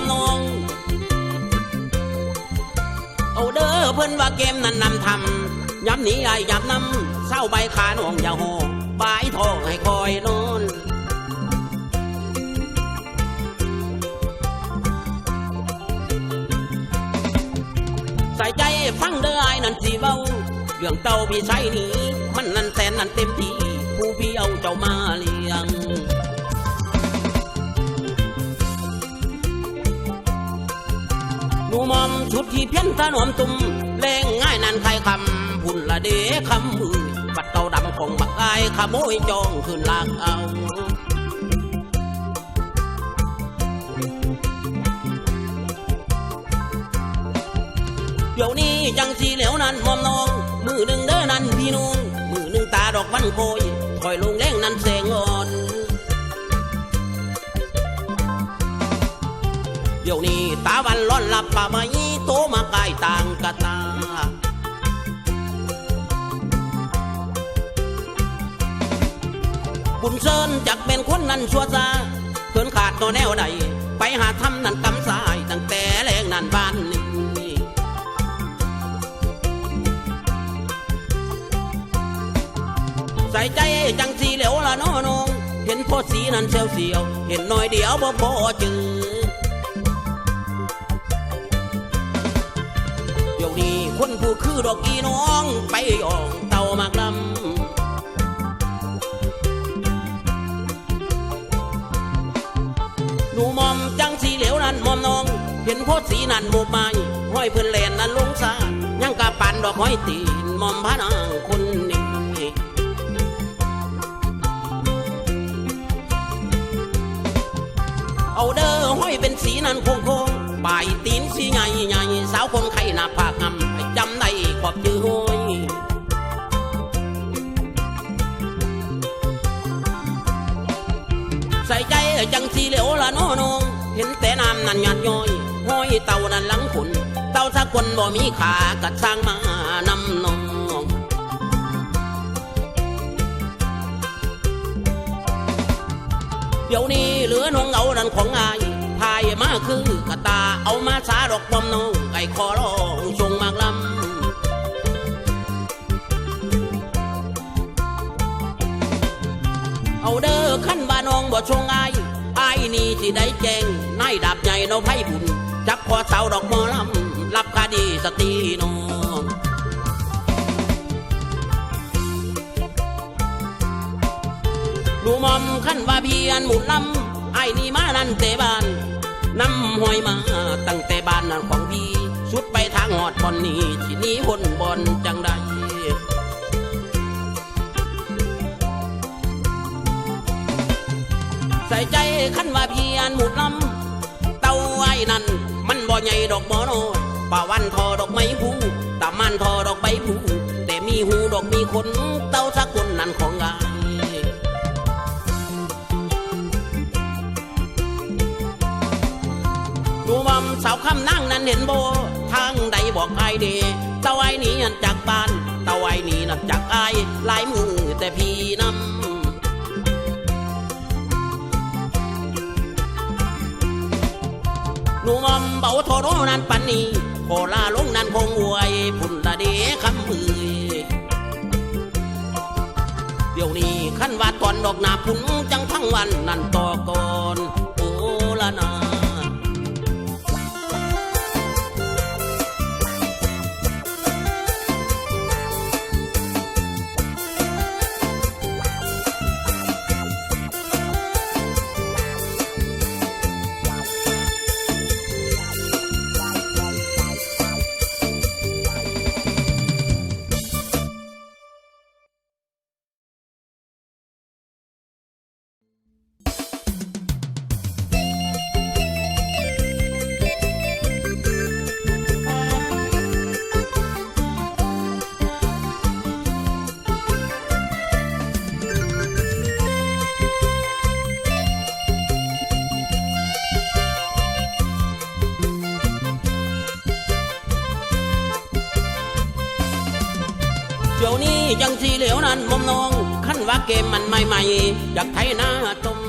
อมน้อง เอาเด้อเพิ่นว่าเกมนั้นนำทำย้ำหนีไอ้ย้ำนำเศร้าใบขาน้องอย่าโหบายทองให้คอยนอนใส่ใจฟังเด้อไอ้นั่นสิเว้าเรื่องเต้าพี่ใชายนี้มันนั่นแสนนั่นเต็มที่ผู้พี่เอาเจ้ามาเลี้ยง มอมชุดที่เพี้ยนถนอมตุ่มแรงง่ายนั่นใครคำพุ่นละเดคำมือบัดเตาดำของบักอายขโมยจองขึ้นลากเอาเดี๋ยวนี้ยังสีเหลวนั้นมอมน้อง มือหนึ่งเด้อนั้นพี่น้องมือหนึ่งตาดอกวันโคยคอยลงแรงนั้นแสงอ เดี๋ยวนี้ตาวันร้อนหลับป่าไม้โตมากายต่างกะตาบุญเซินจักเป็นคนนั้นชัวซาเกินขาดตัวแนวใด ไปหาทำนั่นกำสาย ตั้งแต่แรงนั่นบ้านนี้ใส่ใจจังสีเหลวละน้อนงเห็นโพดสีนั้นเสียวเสียว เห็นหน่อยเดียวบ่พอจือ คนผู้คือดอกอีน้อง ไปอ่องเต่ามากลำหนูมอมจังสีเหลวนั้นมอมน้อง เห็นโพดสีนั้นหมูไม้ห้อยเพื่อนแลนนั้นลงซายังกะปันดอกห้อยตีนมอมพระนางคนนี้เอาเด้อห้อยเป็นสีนั้นโค้งโค้งๆบ่ายตีนสีใหญ่ใหญ่สาวคนไข้หน้าผา จจังสีเหลวละน้อนงเห็นแต่น้ำนั่นหยาดย้อยห้อยเต่านั่นหลังขุนเต่าสักคนบ่มีขากัดสร้างมานำน้องเดี๋ยวนี้เหลือน้องเอาดันของอายพายมาคือกะตาเอามาสาดอกบอมน้องไก่ขอร้องทรงมากลำเอาเด้อขั้นว่าน้องบ่ชงอาย ที่ได้แจ้งนายดาบใหญ่เนาไพ่บุญจับคอเสาดอกมอลำรับคดีสตีน้องดูมอมขั้นว่าเพียนหมุนลำไอ้นี่มานั่นแต่บ้านน้ำหอยมาตั้งแต่บ้านนั่นของพี่สุดไปทางหอดบอนนี้ที่นี้บนบอนจังใด ใจขั้นว่าเพียนหมุนลำเต้าไอ้นั่นมันบ่ใหญ่ดอกบ่น้อยป่าวันทอดอกไม้ผูตามันทอดอกใบผูแต่มีหูดอกมีขนเต้าสักคนนั่นของอายดูมอมสาวคำนั่งนั้นเห็นโบทางใดบอกไอเดเต้าไอ้นี้นั่นจากบ้านเต้าไอ้นี้นั่นจากไอายหลายมือแต่พี่นำ หนูมอมเบาโทโรนั้นปันนี้โคลาลงนั้นคงอวยพุ่นละเดคำมือเดี๋ยวนี้ขั้นว่าตอนดอกหนาพุ่นจังทั้งวันนั่นต่อก่อนโอละนา ดี๋ยวนี้ยังสีเหลียวนั้นมอมน้องขั้นว่าเกมมันใหม่ๆอยากไทยหน้าต้ม